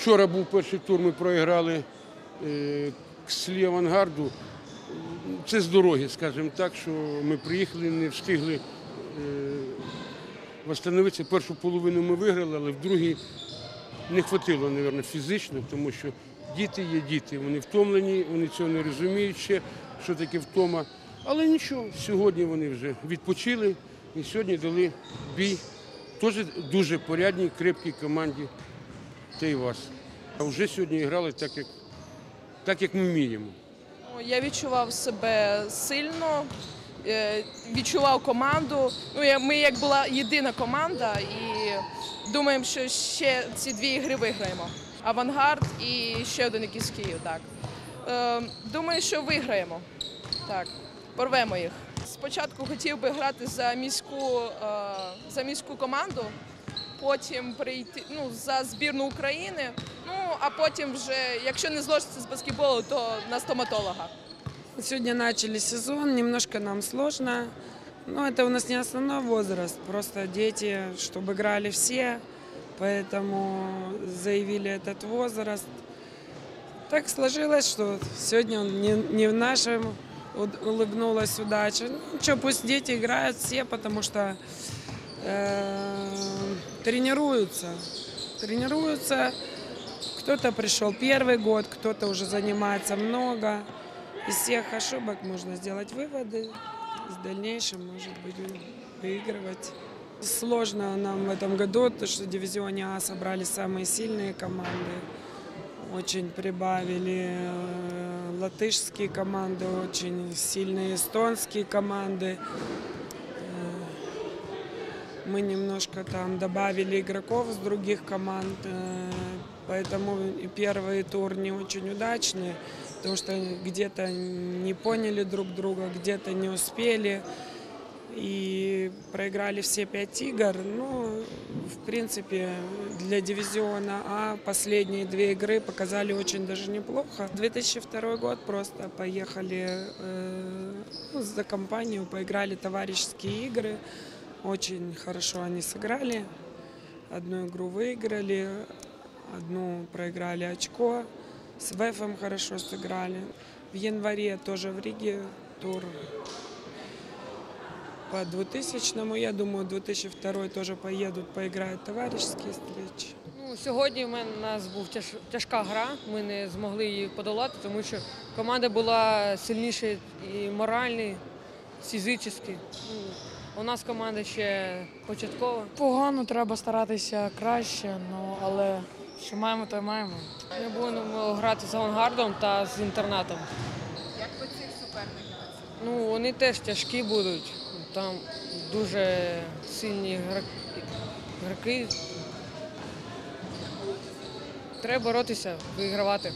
Вчора був перший тур, ми проіграли е, Кслі Авангарду. Це з дороги, скажімо так, що ми приїхали, не встигли е, восстановитися. Першу половину ми виграли, але в другій не хватило, мабуть, фізично, тому що діти є діти. Вони втомлені, вони цього не розуміють ще, що таке втома. Але нічого, сьогодні вони вже відпочили і сьогодні дали бій теж дуже порядній, крепкій команді та вас. А вже сьогодні грали так, як, так, як ми вміємо. Ну, Я відчував себе сильно, е, відчував команду. Ну, ми як була єдина команда і думаємо, що ще ці дві ігри виграємо. Авангард і ще один якийсь Київ. Так. Е, Думаю, що виграємо. Так, порвемо їх. Спочатку хотів би грати за міську, е, за міську команду, потім прийти ну, за збірну України. Ну а потім вже, якщо не зложиться з баскетболу, то на стоматолога. Сегодня начали сезон, немножко нам сложно. Но это у нас не основной возраст, просто дети, чтобы играли все, поэтому заявили этот возраст. Так сложилось, что сегодня он не, не в нашем уд- улыбнулась удача. Ну, что, пусть дети играют все, потому что э, тренируются. Тренируются. Кто-то пришел первый год, кто-то уже занимается много. Из всех ошибок можно сделать выводы. В дальнейшем, может быть, выигрывать. Сложно нам в этом году, потому что в дивизионе А собрали самые сильные команды. Очень прибавили э, латышские команды, очень сильные эстонские команды. Мы немножко там добавили игроков с других команд, э, поэтому первый тур не очень удачный, потому что где-то не поняли друг друга, где-то не успели и проиграли все пять игр. Ну, в принципе, для дивизиона А последние две игры показали очень даже неплохо. 2002 год просто поехали э, ну, за компанию, поиграли товарищеские игры. Очень хорошо они сыграли. Одну игру выиграли, одну проиграли очко. С ВЭФом хорошо сыграли. В январе тоже в Риге тур по 2000 я думаю, 2002 тоже поедут, поиграют товарищеские встречи. Ну, сьогодні в мене у нас був тяж, тяжка гра. Ми не змогли її подолати, тому що команда була сильніша і морально, і фізично. У нас команда ще початкова. Погано треба старатися краще, ну але що маємо, то й маємо. Ми будемо грати з авангардом та з інтернатом. Як ви цих суперників? Ну, вони теж тяжкі будуть. Там дуже сильні гравці. Треба боротися, вигравати.